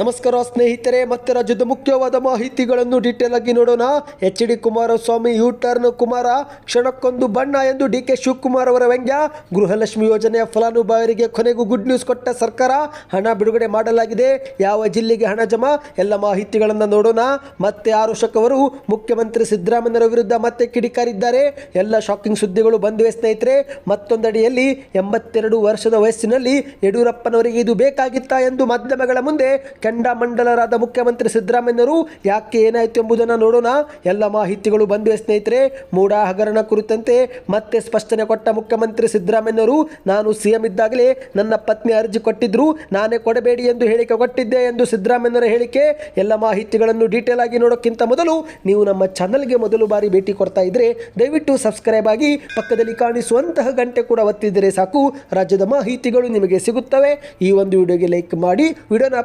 ನಮಸ್ಕಾರ ಸ್ನೇಹಿತರೆ, ಮತ್ತೆ ರಾಜ್ಯದ ಮುಖ್ಯವಾದ ಮಾಹಿತಿಗಳನ್ನು ಡೀಟೇಲ್ ಆಗಿ ನೋಡೋಣ. H D Kumaraswamy U turn Kumara, ಕ್ಷಣಕ್ಕೊಂದು ಬಣ್ಣ ಎಂದು ಡಿ ಕೆ ಶಿವಕುಮಾರ್ ಅವರ ವ್ಯಂಗ್ಯ. ಗೃಹಲಕ್ಷ್ಮಿ ಯೋಜನೆಯ ಫಲಾನುಭವಿಗಳಿಗೆ ಕೊನೆಗೂ ಗುಡ್ ನ್ಯೂಸ್ ಕೊಟ್ಟ ಸರ್ಕಾರ, ಹಣ ಬಿಡುಗಡೆ ಮಾಡಲಾಗಿದೆ. ಯಾವ ಜಿಲ್ಲೆಗೆ ಹಣ ಜಮಾ? ಎಲ್ಲ ಮಾಹಿತಿಗಳನ್ನು ನೋಡೋಣ. ಮತ್ತೆ ಆರೋಷಕ್ ಅವರು ಮುಖ್ಯಮಂತ್ರಿ ಸಿದ್ದರಾಮಯ್ಯರ ವಿರುದ್ಧ ಮತ್ತೆ ಕಿಡಿಕಾರಿದ್ದಾರೆ. ಎಲ್ಲ ಶಾಕಿಂಗ್ ಸುದ್ದಿಗಳು ಬಂದಿವೆ ಸ್ನೇಹಿತರೆ. ಮತ್ತೊಂದಡಿಯಲ್ಲಿ ಎಂಬತ್ತೆರಡು ವರ್ಷದ ವಯಸ್ಸಿನಲ್ಲಿ ಯಡಿಯೂರಪ್ಪನವರಿಗೆ ಇದು ಬೇಕಾಗಿತ್ತಾ ಎಂದು ಮಾಧ್ಯಮಗಳ ಮುಂದೆ ಕೆಂಡಾಮಂಡಲರಾದ ಮುಖ್ಯಮಂತ್ರಿ ಸಿದ್ದರಾಮಯ್ಯನವರು ಯಾಕೆ ಏನಾಯಿತು ಎಂಬುದನ್ನು ನೋಡೋಣ. ಎಲ್ಲ ಮಾಹಿತಿಗಳು ಬಂದಿವೆ ಸ್ನೇಹಿತರೆ. ಮೂಡಾ ಹಗರಣ ಕುರಿತಂತೆ ಮತ್ತೆ ಸ್ಪಷ್ಟನೆ ಕೊಟ್ಟ ಮುಖ್ಯಮಂತ್ರಿ ಸಿದ್ದರಾಮಯ್ಯನವರು, ನಾನು ಸಿಎಂ ಇದ್ದಾಗಲೇ ನನ್ನ ಪತ್ನಿ ಅರ್ಜಿ ಕೊಟ್ಟಿದ್ರು, ನಾನೇ ಕೊಡಬೇಡಿ ಎಂದು ಹೇಳಿಕೆ ಕೊಟ್ಟಿದ್ದೆ ಎಂದು ಸಿದ್ದರಾಮಯ್ಯರ ಹೇಳಿಕೆ. ಎಲ್ಲ ಮಾಹಿತಿಗಳನ್ನು ಡೀಟೇಲ್ ಆಗಿ ನೋಡೋಕ್ಕಿಂತ ಮೊದಲು ನೀವು ನಮ್ಮ ಚಾನಲ್ಗೆ ಮೊದಲು ಬಾರಿ ಭೇಟಿ ಕೊಡ್ತಾ ಇದ್ರೆ ದಯವಿಟ್ಟು ಸಬ್ಸ್ಕ್ರೈಬ್ ಆಗಿ ಪಕ್ಕದಲ್ಲಿ ಕಾಣಿಸುವಂತಹ ಗಂಟೆ ಕೂಡ ಒತ್ತಿದರೆ ಸಾಕು. ರಾಜ್ಯದ ಮಾಹಿತಿಗಳು ನಿಮಗೆ ಸಿಗುತ್ತವೆ. ಈ ಒಂದು ವಿಡಿಯೋಗೆ ಲೈಕ್ ಮಾಡಿ. ವಿಡಿಯೋನ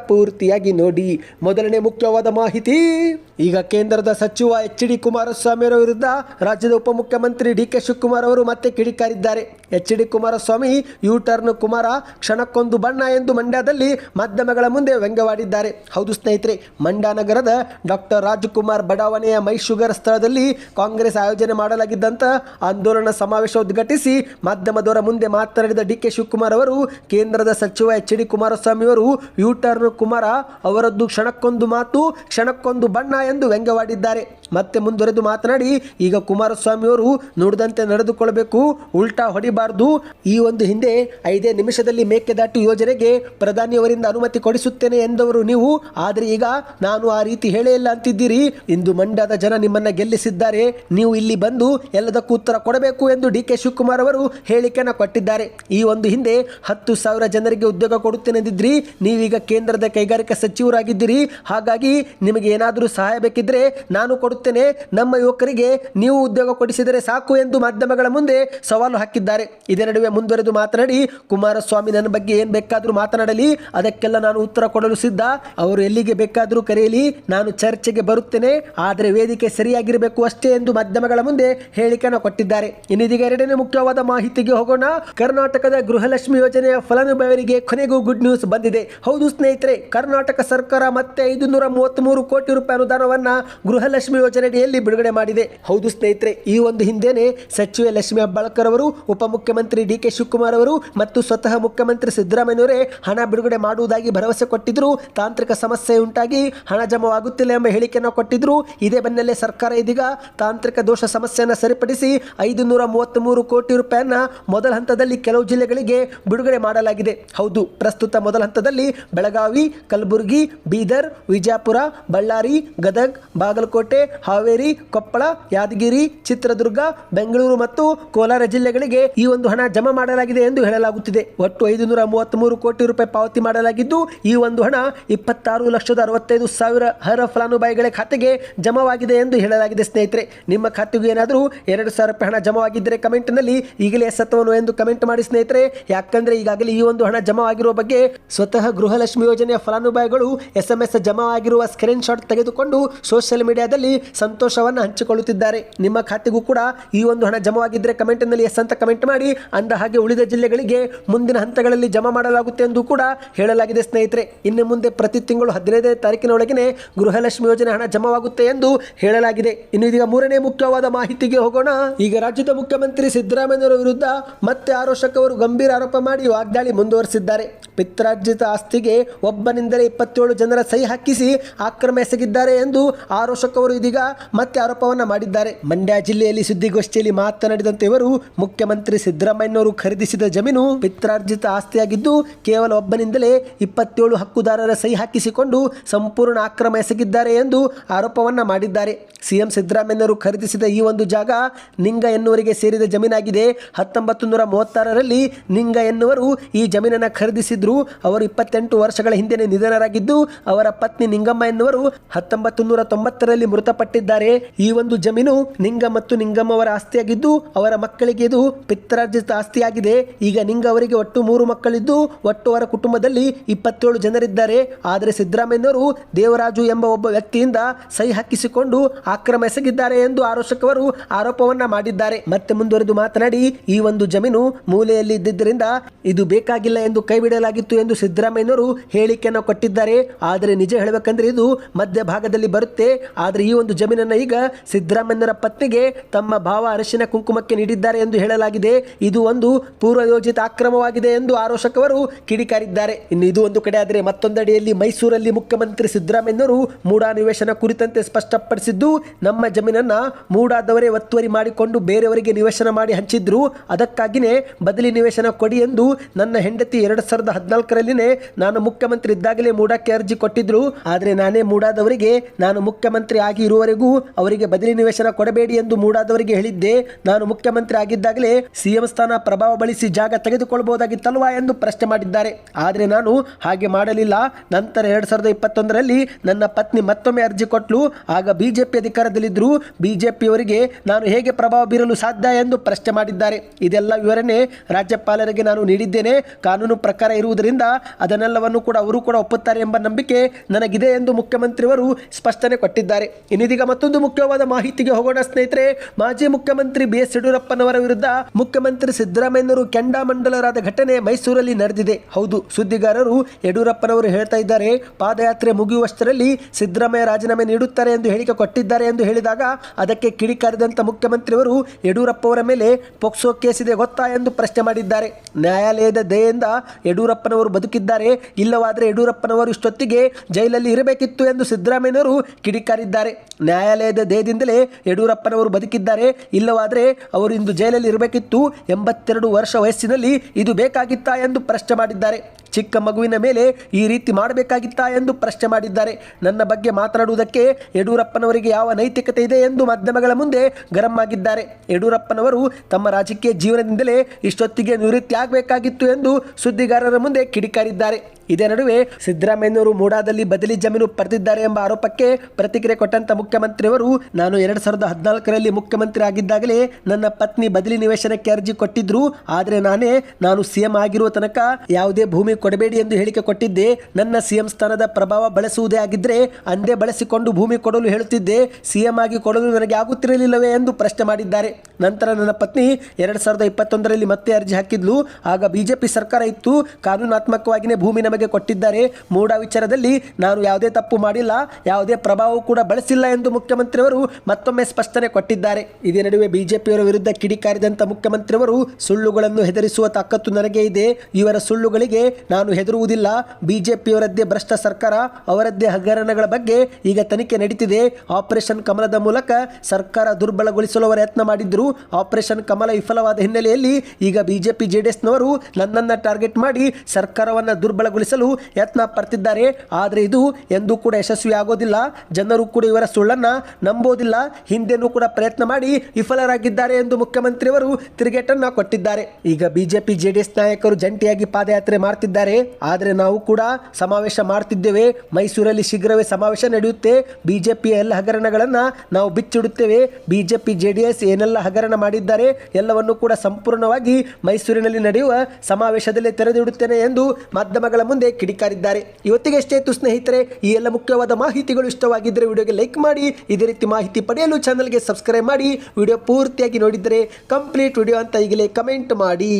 ಪೂರ್ತಿಯಾಗಿ ನೋಡಿ ಮೊದಲನೇ ಮುಖ್ಯವಾದ ಮಾಹಿತಿ. ಈಗ ಕೇಂದ್ರದ ಸಚಿವ ಎಚ್ ಡಿ ಕುಮಾರಸ್ವಾಮಿ ಅವರ ವಿರುದ್ಧ ರಾಜ್ಯದ ಉಪಮುಖ್ಯಮಂತ್ರಿ ಡಿ ಕೆ ಶಿವಕುಮಾರ್ ಅವರು ಮತ್ತೆ ಕಿಡಿಕಾರಿದ್ದಾರೆ. H D Kumaraswamy U turn Kumara, ಕ್ಷಣಕ್ಕೊಂದು ಬಣ್ಣ ಎಂದು ಮಂಡ್ಯದಲ್ಲಿ ಮಾಧ್ಯಮಗಳ ಮುಂದೆ ವ್ಯಂಗ್ಯವಾಡಿದ್ದಾರೆ. ಹೌದು ಸ್ನೇಹಿತರೆ, ಮಂಡ್ಯ ನಗರದ ಡಾಕ್ಟರ್ ರಾಜ್ಕುಮಾರ್ ಬಡಾವಣೆಯ ಮೈ ಶುಗರ್ ಸ್ಥಳದಲ್ಲಿ ಕಾಂಗ್ರೆಸ್ ಆಯೋಜನೆ ಮಾಡಲಾಗಿದ್ದಂಥ ಆಂದೋಲನ ಸಮಾವೇಶ ಉದ್ಘಾಟಿಸಿ ಮಾಧ್ಯಮದವರ ಮುಂದೆ ಮಾತನಾಡಿದ ಡಿ ಕೆ ಶಿವಕುಮಾರ್ ಅವರು, ಕೇಂದ್ರದ ಸಚಿವ ಎಚ್ ಡಿ ಕುಮಾರಸ್ವಾಮಿ ಅವರು ಯು ಟರ್ನ್ ಕುಮಾರ ಅವರದ್ದು ಕ್ಷಣಕ್ಕೊಂದು ಮಾತು, ಕ್ಷಣಕ್ಕೊಂದು ಬಣ್ಣ ಎಂದು ವ್ಯಂಗ್ಯವಾಡಿದ್ದಾರೆ. ಮತ್ತೆ ಮುಂದುವರೆದು ಮಾತನಾಡಿ, ಈಗ ಕುಮಾರಸ್ವಾಮಿ ಅವರು ನುಡಿದಂತೆ ನಡೆದುಕೊಳ್ಳಬೇಕು, ಉಲ್ಟಾ ಹೊಡಿಬಾರದು. ಈ ಒಂದು ಹಿಂದೆ ಐದೇ ನಿಮಿಷದಲ್ಲಿ ಮೇಕೆದಾಟು ಯೋಜನೆಗೆ ಪ್ರಧಾನಿಯವರಿಂದ ಅನುಮತಿ ಕೊಡಿಸುತ್ತೇನೆ ಎಂದವರು ನೀವು, ಆದರೆ ಈಗ ನಾನು ಆ ರೀತಿ ಹೇಳೇ ಇಲ್ಲ ಅಂತಿದ್ದೀರಿ. ಇಂದು ಮಂಡ್ಯದ ಜನ ನಿಮ್ಮನ್ನ ಗೆಲ್ಲಿಸಿದ್ದಾರೆ. ನೀವು ಇಲ್ಲಿ ಬಂದು ಎಲ್ಲದಕ್ಕೂ ಉತ್ತರ ಕೊಡಬೇಕು ಎಂದು ಡಿ ಕೆ ಶಿವಕುಮಾರ್ ಅವರು ಹೇಳಿಕೆಯನ್ನು ಕೊಟ್ಟಿದ್ದಾರೆ. ಈ ಒಂದು ಹಿಂದೆ ಹತ್ತು ಸಾವಿರ ಜನರಿಗೆ ಉದ್ಯೋಗ ಕೊಡುತ್ತೇನೆ ಎಂದಿದ್ರಿ. ನೀವೀಗ ಕೇಂದ್ರದ ಕೈಗಾರಿಕಾ ಸಚಿವರಾಗಿದ್ದೀರಿ. ಹಾಗಾಗಿ ನಿಮಗೆ ಏನಾದರೂ ಸಹಾಯ ಬೇಕಿದ್ದರೆ ನಾನು ಕೊಡುತ್ತೇನೆ. ನಮ್ಮ ಯುವಕರಿಗೆ ನೀವು ಉದ್ಯೋಗ ಕೊಡಿಸಿದರೆ ಸಾಕು ಎಂದು ಮಾಧ್ಯಮಗಳ ಮುಂದೆ ಸವಾಲು ಹಾಕಿದ್ದಾರೆ. ಇದೇ ನಡುವೆ ಮುಂದುವರೆದು ಮಾತನಾಡಿ, ಕುಮಾರಸ್ವಾಮಿ ನನ್ನ ಬಗ್ಗೆ ಏನು ಬೇಕಾದರೂ ಮಾತನಾಡಲಿ. ಅದಕ್ಕೆಲ್ಲ ನಾನು ಉತ್ತರ ಕೊಡಲು ಸಿದ್ಧ. ಅವರು ಎಲ್ಲಿಗೆ ಬೇಕಾದರೂ ಕರೆಯಲಿ. ನಾನು ಚರ್ಚೆಗೆ ಬರುತ್ತೇನೆ. ಆದರೆ ವೇದಿಕೆ ಸರಿಯಾಗಿರಬೇಕು ಅಷ್ಟೇ ಎಂದು ಮಾಧ್ಯಮಗಳ ಮುಂದೆ ಹೇಳಿಕೆಯನ್ನು ಕೊಟ್ಟಿದ್ದಾರೆ. ಇನ್ನಿದೀಗ ಎರಡನೇ ಮುಖ್ಯವಾದ ಮಾಹಿತಿಗೆ ಹೋಗೋಣ. ಕರ್ನಾಟಕದ ಗೃಹಲಕ್ಷ್ಮಿ ಯೋಜನೆಯ ಫಲಾನುಭವಿಗೆ ಕೊನೆಗೂ ಗುಡ್ ನ್ಯೂಸ್ ಬಂದಿದೆ. ಹೌದು ಸ್ನೇಹಿತರೆ, ಕರ್ನಾಟಕ ಸರ್ಕಾರ ಮತ್ತೆ ಐದುನೂರ ಮೂವತ್ತ್ಮೂರು ಕೋಟಿ ರೂಪಾಯಿ ಅನುದಾನವನ್ನ ಗೃಹಲಕ್ಷ್ಮಿ ಯೋಜನೆಯಡಿಯಲ್ಲಿ ಬಿಡುಗಡೆ ಮಾಡಿದೆ. ಹೌದು ಸ್ನೇಹಿತರೆ, ಈ ಒಂದು ಹಿಂದೆನೆ ಸಚಿವೆ ಲಕ್ಷ್ಮಿ ಹೆಬ್ಬಾಳ್ಕರ್ ಅವರು, ಉಪಮುಖ್ಯಮಂತ್ರಿ ಡಿ ಕೆ ಶಿವಕುಮಾರ್ ಅವರು ಮತ್ತು ಸ್ವತಃ ಮುಖ್ಯಮಂತ್ರಿ ಸಿದ್ದರಾಮಯ್ಯವರೇ ಹಣ ಬಿಡುಗಡೆ ಮಾಡುವುದಾಗಿ ಭರವಸೆ ಕೊಟ್ಟಿದ್ರು ತಾಂತ್ರಿಕ ಸಮಸ್ಯೆ ಉಂಟಾಗಿ ಹಣ ಜಮಾವಾಗುತ್ತಿಲ್ಲ ಎಂಬ ಹೇಳಿಕೆಯನ್ನು ಕೊಟ್ಟಿದ್ರು. ಇದೇ ಬೆನ್ನಲ್ಲೇ ಸರ್ಕಾರ ಇದೀಗ ತಾಂತ್ರಿಕ ದೋಷ ಸಮಸ್ಯೆಯನ್ನು ಸರಿಪಡಿಸಿ ಐದು ನೂರ ಮೂವತ್ತ್ಮೂರು ಕೋಟಿ ರೂಪಾಯಿಯನ್ನ ಮೊದಲ ಹಂತದಲ್ಲಿ ಕೆಲವು ಜಿಲ್ಲೆಗಳಿಗೆ ಬಿಡುಗಡೆ ಮಾಡಲಾಗಿದೆ. ಹೌದು, ಪ್ರಸ್ತುತ ಮೊದಲ ಹಂತದಲ್ಲಿ ಬೆಳಗಾವಿ ಕಲಬುರಗಿ, ಬೀದರ್ ವಿಜಯಪುರ ಬಳ್ಳಾರಿ, ಗದಗ್, ಬಾಗಲಕೋಟೆ, ಹಾವೇರಿ, ಕೊಪ್ಪಳ, ಯಾದಗಿರಿ, ಚಿತ್ರದುರ್ಗ, ಬೆಂಗಳೂರು ಮತ್ತು ಕೋಲಾರ ಜಿಲ್ಲೆಗಳಿಗೆ ಈ ಒಂದು ಹಣ ಜಮಾ ಮಾಡಲಾಗಿದೆ ಎಂದು ಹೇಳಲಾಗುತ್ತಿದೆ. ಒಟ್ಟು ಐದು ನೂರ ಮೂವತ್ತ್ಮೂರು ಕೋಟಿ ರೂಪಾಯಿ ಪಾವತಿ ಮಾಡಲಾಗಿದ್ದು, ಈ ಒಂದು ಹಣ ಇಪ್ಪತ್ತಾರು ಲಕ್ಷದ ಅರವತ್ತೈದು ಸಾವಿರ ಅರ್ಹ ಫಲಾನುಭವಿಗಳ ಖಾತೆಗೆ ಜಮಾವಾಗಿದೆ ಎಂದು ಹೇಳಲಾಗಿದೆ ಸ್ನೇಹಿತರೆ. ನಿಮ್ಮ ಖಾತೆಗೂ ಏನಾದರೂ ಎರಡು ಸಾವಿರ ರೂಪಾಯಿ ಹಣ ಜಮಾವಾಗಿದ್ದರೆ ಕಮೆಂಟ್ನಲ್ಲಿ ಈಗಲೇ ಸತ್ತವನು ಎಂದು ಕಮೆಂಟ್ ಮಾಡಿ ಸ್ನೇಹಿತರೆ. ಯಾಕಂದ್ರೆ ಈಗಾಗಲೇ ಈ ಒಂದು ಹಣ ಜಮಾವಾಗಿರುವ ಬಗ್ಗೆ ಸ್ವತಃ ಗೃಹಲಕ್ಷ್ಮಿ ಯೋಜನೆಯ ಫಲಾನುಭವಿಗಳು ಎಸ್ ಎಂ ಎಸ್ ಜಮಾ ಆಗಿರುವ ಸ್ಕ್ರೀನ್ ತೆಗೆದುಕೊಂಡು ಸೋಷಿಯಲ್ ಮೀಡಿಯಾದಲ್ಲಿ ಸಂತೋಷವನ್ನು ಹಂಚಿಕೊಳ್ಳುತ್ತಿದ್ದಾರೆ. ನಿಮ್ಮ ಖಾತೆಗೂ ಕೂಡ ಈ ಒಂದು ಹಣ ಜಮವಾಗಿದ್ದರೆ ಕಮೆಂಟ್ನಲ್ಲಿ ಎಸ್ ಅಂತ ಕಮೆಂಟ್ ಮಾಡಿ, ಅಂದ ಹಾಗೆ ಉಳಿದ ಜಿಲ್ಲೆಗಳಿಗೆ ಮುಂದಿನ ಹಂತಗಳಲ್ಲಿ ಜಮಾ ಮಾಡಲಾಗುತ್ತೆ ಎಂದು ಕೂಡ ಹೇಳಲಾಗಿದೆ ಸ್ನೇಹಿತರೆ. ಇನ್ನು ಮುಂದೆ ಪ್ರತಿ ತಿಂಗಳು ಹದಿನೈದನೇ ತಾರೀಕಿನ ಒಳಗಿನ ಗೃಹಲಕ್ಷ್ಮಿ ಯೋಜನೆ ಹಣ ಜಮಾವಾಗುತ್ತೆ ಎಂದು ಹೇಳಲಾಗಿದೆ. ಇನ್ನು ಇದೀಗ ಮೂರನೇ ಮುಖ್ಯವಾದ ಮಾಹಿತಿಗೆ ಹೋಗೋಣ. ಈಗ ರಾಜ್ಯದ ಮುಖ್ಯಮಂತ್ರಿ ಸಿದ್ದರಾಮಯ್ಯರ ವಿರುದ್ಧ ಮತ್ತೆ ಆರೋಷಕ್ ಅವರು ಗಂಭೀರ ಆರೋಪ ಮಾಡಿ ವಾಗ್ದಾಳಿ ಮುಂದುವರೆಸಿದ್ದಾರೆ. ಪಿತ್ರಾರ್ಜಿತ ಆಸ್ತಿಗೆ ಒಬ್ಬನಿಂದಲೇ ಇಪ್ಪತ್ತೇಳು ಜನರ ಸಹಿ ಹಾಕಿಸಿ ಆಕ್ರಮ ಎಸಗಿದ್ದಾರೆ ಎಂದು ಆರೋಷಕ್ ಅವರು ಇದೀಗ ಮತ್ತೆ ಆರೋಪವನ್ನ ಮಾಡಿದ್ದಾರೆ. ಮಂಡ್ಯ ಜಿಲ್ಲೆಯಲ್ಲಿ ಸುದ್ದಿಗೋಷ್ಠಿಯಲ್ಲಿ ಮಾತನಾಡಿದಂತೆ ಇವರು ಮುಖ್ಯಮಂತ್ರಿ ಸಿದ್ದರಾಮಯ್ಯನವರು ಖರೀದಿಸಿದ ಜಮೀನು ಪಿತ್ರಾರ್ಜಿತ ಆಸ್ತಿಯಾಗಿದ್ದು ಕೇವಲ ಒಬ್ಬನಿಂದಲೇ ಇಪ್ಪತ್ತೇಳು ಹಕ್ಕುದಾರರ ಸಹಿ ಹಾಕಿಸಿಕೊಂಡು ಸಂಪೂರ್ಣ ಆಕ್ರಮ ಎಸಗಿದ್ದಾರೆ ಎಂದು ಆರೋಪವನ್ನ ಮಾಡಿದ್ದಾರೆ. ಸಿಎಂ ಸಿದ್ದರಾಮಯ್ಯನವರು ಖರೀದಿಸಿದ ಈ ಒಂದು ಜಾಗ ನಿಂಗ ಎನ್ನುವರಿಗೆ ಸೇರಿದ ಜಮೀನಾಗಿದೆ. ಹತ್ತೊಂಬತ್ತು ನೂರ ಮೂವತ್ತಾರರಲ್ಲಿ ನಿಂಗ ಎನ್ನುವರು ಈ ಜಮೀನನ್ನು ಖರೀದಿಸಿದ್ರು. ಅವರು ಇಪ್ಪತ್ತೆಂಟು ವರ್ಷಗಳ ಹಿಂದೆ ನಿಧನರಾಗಿದ್ದು ಅವರ ಪತ್ನಿ ನಿಂಗಮ್ಮ ಎನ್ನುವರು ಹತ್ತೊಂಬತ್ತು ನೂರ ತೊಂಬತ್ತರಲ್ಲಿ ಮೃತಪಟ್ಟಿದ್ದಾರೆ. ಈ ಒಂದು ಜಮೀನು ನಿಂಗ ಮತ್ತು ನಿಂಗಮ್ಮ ಅವರ ಆಸ್ತಿಯಾಗಿದ್ದು ಅವರ ಮಕ್ಕಳಿಗೆ ಇದು ಪಿತ್ರಾರ್ಜಿತ ಆಸ್ತಿಯಾಗಿದೆ. ಈಗ ನಿಂಗ ಅವರಿಗೆ ಒಟ್ಟು ಮೂರು ಮಕ್ಕಳಿದ್ದು ಒಟ್ಟು ಅವರ ಕುಟುಂಬದಲ್ಲಿ ಇಪ್ಪತ್ತೇಳು ಜನರಿದ್ದಾರೆ. ಆದರೆ ಸಿದ್ದರಾಮಯ್ಯನವರು ದೇವರಾಜು ಎಂಬ ಒಬ್ಬ ವ್ಯಕ್ತಿಯಿಂದ ಸಹಿ ಹಾಕಿಸಿಕೊಂಡು ಆಕ್ರಮ ಎಸಗಿದ್ದಾರೆ ಎಂದು ಆರೋಪಕರು ಆರೋಪವನ್ನ ಮಾಡಿದ್ದಾರೆ. ಮತ್ತೆ ಮುಂದುವರೆದು ಮಾತನಾಡಿ, ಈ ಒಂದು ಜಮೀನು ಮೂಲೆಯಲ್ಲಿ ಇದ್ದಿದ್ದರಿಂದ ಇದು ಬೇಕಾಗಿಲ್ಲ ಎಂದು ಕೈಬಿಡಲಾಗಿತ್ತು ಎಂದು ಸಿದ್ದರಾಮಯ್ಯನವರು ಹೇಳಿಕೆಯನ್ನು ಆದರೆ ನಿಜ ಹೇಳಬೇಕಂದ್ರೆ ಇದು ಮಧ್ಯ ಭಾಗದಲ್ಲಿ ಬರುತ್ತೆ. ಆದರೆ ಈ ಒಂದು ಜಮೀನನ್ನು ಈಗ ಸಿದ್ದರಾಮಯ್ಯನವರ ಪತ್ನಿಗೆ ತಮ್ಮ ಭಾವ ಅರಶಿನ ಕುಂಕುಮಕ್ಕೆ ನೀಡಿದ್ದಾರೆ ಎಂದು ಹೇಳಲಾಗಿದೆ. ಇದು ಒಂದು ಪೂರ್ವಯೋಜಿತ ಅಕ್ರಮವಾಗಿದೆ ಎಂದು ಆರೋಷಕವರು ಕಿಡಿಕಾರಿದ್ದಾರೆ. ಇನ್ನು ಇದು ಒಂದು ಕಡೆ ಆದರೆ ಮತ್ತೊಂದೆಡೆಯಲ್ಲಿ ಮೈಸೂರಲ್ಲಿ ಮುಖ್ಯಮಂತ್ರಿ ಸಿದ್ದರಾಮಯ್ಯನವರು ಮೂಡಾ ನಿವೇಶನ ಕುರಿತಂತೆ ಸ್ಪಷ್ಟಪಡಿಸಿದ್ದು, ನಮ್ಮ ಜಮೀನನ್ನ ಮೂಡಾದವರೇ ಒತ್ತುವರಿ ಮಾಡಿಕೊಂಡು ಬೇರೆಯವರಿಗೆ ನಿವೇಶನ ಮಾಡಿ ಹಂಚಿದ್ರು. ಅದಕ್ಕಾಗಿಯೇ ಬದಲಿ ನಿವೇಶನ ಕೊಡಿ ಎಂದು ನನ್ನ ಹೆಂಡತಿ ಎರಡು ಸಾವಿರದ ಹದಿನಾಲ್ಕರಲ್ಲಿನೇ ನಾನು ಮುಖ್ಯಮಂತ್ರಿ ಇದ್ದಾಗಲೇ ಮೂಡಾಕ್ಕೆ ಅರ್ಜಿ ಕೊಟ್ಟಿದ್ರು. ಆದರೆ ನಾನೇ ಮೂಡಾದವರಿಗೆ, ನಾನು ಮುಖ್ಯಮಂತ್ರಿ ಆಗಿ ಇರುವವರೆಗೂ ಅವರಿಗೆ ಬದಲಿ ನಿವೇಶನ ಕೊಡಬೇಡಿ ಎಂದು ಮೂಡಾದವರಿಗೆ ಹೇಳಿದ್ದೆ. ನಾನು ಮುಖ್ಯಮಂತ್ರಿ ಆಗಿದ್ದಾಗಲೇ ಸಿಎಂ ಸ್ಥಾನ ಪ್ರಭಾವ ಬಳಸಿ ಜಾಗ ತೆಗೆದುಕೊಳ್ಳಬಹುದಾಗಿತ್ತಲ್ವಾ ಎಂದು ಪ್ರಶ್ನೆ ಮಾಡಿದ್ದಾರೆ. ಆದರೆ ನಾನು ಹಾಗೆ ಮಾಡಲಿಲ್ಲ. ನಂತರ ಎರಡ್ ಸಾವಿರದ ಇಪ್ಪತ್ತೊಂದರಲ್ಲಿ ನನ್ನ ಪತ್ನಿ ಮತ್ತೊಮ್ಮೆ ಅರ್ಜಿ ಕೊಟ್ಲು. ಆಗ ಬಿಜೆಪಿ ಅಧಿಕಾರದಲ್ಲಿದ್ದರು ಬಿಜೆಪಿಯವರಿಗೆ ನಾನು ಹೇಗೆ ಪ್ರಭಾವ ಬೀರಲು ಸಾಧ್ಯ ಎಂದು ಪ್ರಶ್ನೆ ಮಾಡಿದ್ದಾರೆ. ಇದೆಲ್ಲ ವಿವರಣೆ ರಾಜ್ಯಪಾಲರಿಗೆ ನಾನು ನೀಡಿದ್ದೇನೆ. ಕಾನೂನು ಪ್ರಕಾರ ಇರುವುದರಿಂದ ಅದನ್ನೆಲ್ಲವನ್ನು ಕೂಡ ಅವರು ಕೂಡ ಒಪ್ಪುತ್ತಾರೆ ಎಂಬ ನಂಬಿಕೆ ನನಗಿದೆ ಎಂದು ಮುಖ್ಯಮಂತ್ರಿಯವರು ಸ್ಪಷ್ಟನೆ ಕೊಟ್ಟಿದ್ದಾರೆ. ಇನ್ನಿದೀಗ ಮತ್ತೊಂದು ಮುಖ್ಯವಾದ ಮಾಹಿತಿಗೆ ಹೋಗೋಣ ಸ್ನೇಹಿತರೆ, ಮಾಜಿ ಮುಖ್ಯಮಂತ್ರಿ ಬಿ ಎಸ್ ಯಡಿಯೂರಪ್ಪನವರ ವಿರುದ್ಧ ಮುಖ್ಯಮಂತ್ರಿ ಸಿದ್ದರಾಮಯ್ಯನವರು ಕೆಂಡಾಮಂಡಲರಾದ ಘಟನೆ ಮೈಸೂರಲ್ಲಿ ನಡೆದಿದೆ. ಹೌದು, ಸುದ್ದಿಗಾರರು ಯಡಿಯೂರಪ್ಪನವರು ಹೇಳ್ತಾ ಇದ್ದಾರೆ, ಪಾದಯಾತ್ರೆ ಮುಗಿಯುವಷ್ಟರಲ್ಲಿ ಸಿದ್ದರಾಮಯ್ಯ ರಾಜೀನಾಮೆ ನೀಡುತ್ತಾರೆ ಎಂದು ಹೇಳಿಕೆ ಕೊಟ್ಟಿದ್ದಾರೆ ಎಂದು ಹೇಳಿದಾಗ ಅದಕ್ಕೆ ಕಿಡಿಕಾರಿದಂತ ಮುಖ್ಯಮಂತ್ರಿಯವರು ಯಡಿಯೂರಪ್ಪ ಅವರ ಮೇಲೆ ಪೊಕ್ಸೋ ಕೇಸಿದೆ ಗೊತ್ತಾ ಎಂದು ಪ್ರಶ್ನೆ ಮಾಡಿದ್ದಾರೆ. ನ್ಯಾಯಾಲಯದ ದಯೆಯಿಂದ ಯಡಿಯೂರಪ್ಪನವರು ಬದುಕಿದ್ದಾರೆ, ಇಲ್ಲವಾದರೆ ಯಡಿಯೂರಪ್ಪನವರು ಇಷ್ಟೊತ್ತಿಗೆ ಜೈಲಲ್ಲಿ ಇರಬೇಕಿತ್ತು ಎಂದು ಸಿದ್ದರಾಮಯ್ಯನವರು ಕಿಡಿಕಾರಿದ್ದಾರೆ. ನ್ಯಾಯಾಲಯದ ದಯದಿಂದಲೇ ಯಡಿಯೂರಪ್ಪನವರು ಬದುಕಿದ್ದಾರೆ. ಇಲ್ಲವಾದರೆ ಅವರು ಇಂದು ಜೈಲಲ್ಲಿ ಇರಬೇಕಿತ್ತು. ಎಂಬತ್ತೆರಡು ವರ್ಷ ವಯಸ್ಸಿನಲ್ಲಿ ಇದು ಬೇಕಾಗಿತ್ತಾ ಎಂದು ಪ್ರಶ್ನೆ ಮಾಡಿದ್ದಾರೆ. ಚಿಕ್ಕ ಮಗುವಿನ ಮೇಲೆ ಈ ರೀತಿ ಮಾಡಬೇಕಾಗಿತ್ತಾ ಎಂದು ಪ್ರಶ್ನೆ ಮಾಡಿದ್ದಾರೆ. ನನ್ನ ಬಗ್ಗೆ ಮಾತನಾಡುವುದಕ್ಕೆ ಯಡಿಯೂರಪ್ಪನವರಿಗೆ ಯಾವ ನೈತಿಕತೆ ಇದೆ ಎಂದು ಮಾಧ್ಯಮಗಳ ಮುಂದೆ ಗರಂ ಆಗಿದ್ದಾರೆ. ಯಡಿಯೂರಪ್ಪನವರು ತಮ್ಮ ರಾಜಕೀಯ ಜೀವನದಿಂದಲೇ ಇಷ್ಟೊತ್ತಿಗೆ ನಿವೃತ್ತಿ ಆಗಬೇಕಾಗಿತ್ತು ಎಂದು ಸುದ್ದಿಗಾರರ ಮುಂದೆ ಕಿಡಿಕಾರಿದ್ದಾರೆ. ಇದೇ ನಡುವೆ ಸಿದ್ದರಾಮಯ್ಯನವರು ಮೂಡಾದಲ್ಲಿ ಬದಲಿ ಜಮೀನು ಪಡೆದಿದ್ದಾರೆ ಎಂಬ ಆರೋಪಕ್ಕೆ ಪ್ರತಿಕ್ರಿಯೆ ಕೊಟ್ಟಂತ ಮುಖ್ಯಮಂತ್ರಿಯವರು, ನಾನು ಎರಡ್ ಸಾವಿರದ ಹದಿನಾಲ್ಕರಲ್ಲಿ ಮುಖ್ಯಮಂತ್ರಿ ಆಗಿದ್ದಾಗಲೇ ನನ್ನ ಪತ್ನಿ ಬದಲಿ ನಿವೇಶನಕ್ಕೆ ಅರ್ಜಿ ಕೊಟ್ಟಿದ್ರು. ಆದರೆ ನಾನೇ, ನಾನು ಸಿಎಂ ಆಗಿರುವ ತನಕ ಯಾವುದೇ ಭೂಮಿ ಕೊಡಬೇಡಿ ಎಂದು ಹೇಳಿಕೆ ಕೊಟ್ಟಿದ್ದೆ. ನನ್ನ ಸಿಎಂ ಸ್ಥಾನದ ಪ್ರಭಾವ ಬಳಸುವುದೇ ಆಗಿದ್ರೆ ಅಂದೇ ಬಳಸಿಕೊಂಡು ಭೂಮಿ ಕೊಡಲು ಹೇಳುತ್ತಿದ್ದೆ. ಸಿಎಂ ಆಗಿ ಕೊಡಲು ನನಗೆ ಆಗುತ್ತಿರಲಿಲ್ಲವೇ ಎಂದು ಪ್ರಶ್ನೆ ಮಾಡಿದ್ದಾರೆ. ನಂತರ ನನ್ನ ಪತ್ನಿ ಎರಡು ಸಾವಿರದ ಇಪ್ಪತ್ತೊಂದರಲ್ಲಿ ಮತ್ತೆ ಅರ್ಜಿ ಹಾಕಿದ್ಲು. ಆಗ ಬಿಜೆಪಿ ಸರ್ಕಾರ ಇತ್ತು. ಕಾನೂನಾತ್ಮಕವಾಗಿಯೇ ಭೂಮಿ ನಮಗೆ ಕೊಟ್ಟಿದ್ದಾರೆ. ಮೂಡ ವಿಚಾರದಲ್ಲಿ ನಾನು ಯಾವುದೇ ತಪ್ಪು ಮಾಡಿಲ್ಲ. ಯಾವುದೇ ಪ್ರಭಾವ ಕೂಡ ಬಳಸಿಲ್ಲ ಎಂದು ಮುಖ್ಯಮಂತ್ರಿಯವರು ಮತ್ತೊಮ್ಮೆ ಸ್ಪಷ್ಟನೆ ಕೊಟ್ಟಿದ್ದಾರೆ. ಇದೇ ನಡುವೆ ಬಿಜೆಪಿಯವರ ವಿರುದ್ಧ ಕಿಡಿಕಾರಿದಂಥ ಮುಖ್ಯಮಂತ್ರಿಯವರು ಸುಳ್ಳುಗಳನ್ನು ಹೆದರಿಸುವ ತಾಕತ್ತು ನನಗೆ ಇದೆ. ಇವರ ಸುಳ್ಳುಗಳಿಗೆ ನಾನು ಹೆದರುವುದಿಲ್ಲ. ಬಿಜೆಪಿಯವರದ್ದೇ ಭ್ರಷ್ಟ ಸರ್ಕಾರ, ಅವರದ್ದೇ ಹಗರಣಗಳ ಬಗ್ಗೆ ಈಗ ತನಿಖೆ ನಡೀತಿದೆ. ಆಪರೇಷನ್ ಕಮಲದ ಮೂಲಕ ಸರ್ಕಾರ ದುರ್ಬಲಗೊಳಿಸಲು ಅವರು ಯತ್ನ ಮಾಡಿದ್ರು ಆಪರೇಷನ್ ಕಮಲ ವಿಫಲವಾದ ಹಿನ್ನೆಲೆಯಲ್ಲಿ ಈಗ ಬಿಜೆಪಿ ಜೆಡಿಎಸ್ನವರು ನನ್ನನ್ನು ಟಾರ್ಗೆಟ್ ಮಾಡಿ ಸರ್ಕಾರವನ್ನು ದುರ್ಬಲಗೊಳಿಸಲು ಯತ್ನ ಪಡ್ತಿದ್ದಾರೆ. ಆದರೆ ಇದು ಎಂದೂ ಕೂಡ ಯಶಸ್ವಿ ಆಗೋದಿಲ್ಲ. ಜನರು ಕೂಡ ಇವರ ಸುಳ್ಳನ್ನ ನಂಬೋದಿಲ್ಲ. ಹಿಂದೆನೂ ಕೂಡ ಪ್ರಯತ್ನ ಮಾಡಿ ವಿಫಲರಾಗಿದ್ದಾರೆ ಎಂದು ಮುಖ್ಯಮಂತ್ರಿಯವರು ತಿರುಗೇಟನ್ನು ಕೊಟ್ಟಿದ್ದಾರೆ. ಈಗ ಬಿಜೆಪಿ ಜೆಡಿಎಸ್ ನಾಯಕರು ಜಂಟಿಯಾಗಿ ಪಾದಯಾತ್ರೆ ಮಾಡ್ತಿದ್ದಾರೆ. ಆದರೆ ನಾವು ಕೂಡ ಸಮಾವೇಶ ಮಾಡ್ತಿದ್ದೇವೆ. ಮೈಸೂರಲ್ಲಿ ಶೀಘ್ರವೇ ಸಮಾವೇಶ ನಡೆಯುತ್ತೆ. ಬಿಜೆಪಿಯ ಎಲ್ಲ ಹಗರಣಗಳನ್ನು ನಾವು ಬಿಚ್ಚಿಡುತ್ತೇವೆ. ಬಿಜೆಪಿ ಜೆಡಿಎಸ್ ಏನೆಲ್ಲ ಹಗರಣ ಮಾಡಿದ್ದಾರೆ. ಎಲ್ಲವನ್ನು ಕೂಡ ಸಂಪೂರ್ಣವಾಗಿ ಮೈಸೂರಿನಲ್ಲಿ ನಡೆಯುವ ಸಮಾವೇಶದಲ್ಲಿ ತೆರೆದಿಡುತ್ತೇನೆ ಎಂದು ಮಾಧ್ಯಮಗಳ ಮುಂದೆ ಕಿಡಿಕಾರಿದ್ದಾರೆ. ಇವತ್ತಿಗೆ ಎಷ್ಟೇ ಇತ್ತು ಸ್ನೇಹಿತರೆ ಈ ಎಲ್ಲ ಮುಖ್ಯವಾದ ಮಾಹಿತಿಗಳು ಇಷ್ಟವಾಗಿದ್ದರೆ ವಿಡಿಯೋಗೆ ಲೈಕ್ ಮಾಡಿ, ಇದೇ ರೀತಿ ಮಾಹಿತಿ ಪಡೆಯಲು ಚಾನಲ್ಗೆ ಸಬ್ಸ್ಕ್ರೈಬ್ ಮಾಡಿ, ವಿಡಿಯೋ ಪೂರ್ತಿಯಾಗಿ ನೋಡಿದರೆ ಕಂಪ್ಲೀಟ್ ವಿಡಿಯೋ ಅಂತ ಈಗಲೇ ಕಮೆಂಟ್ ಮಾಡಿ.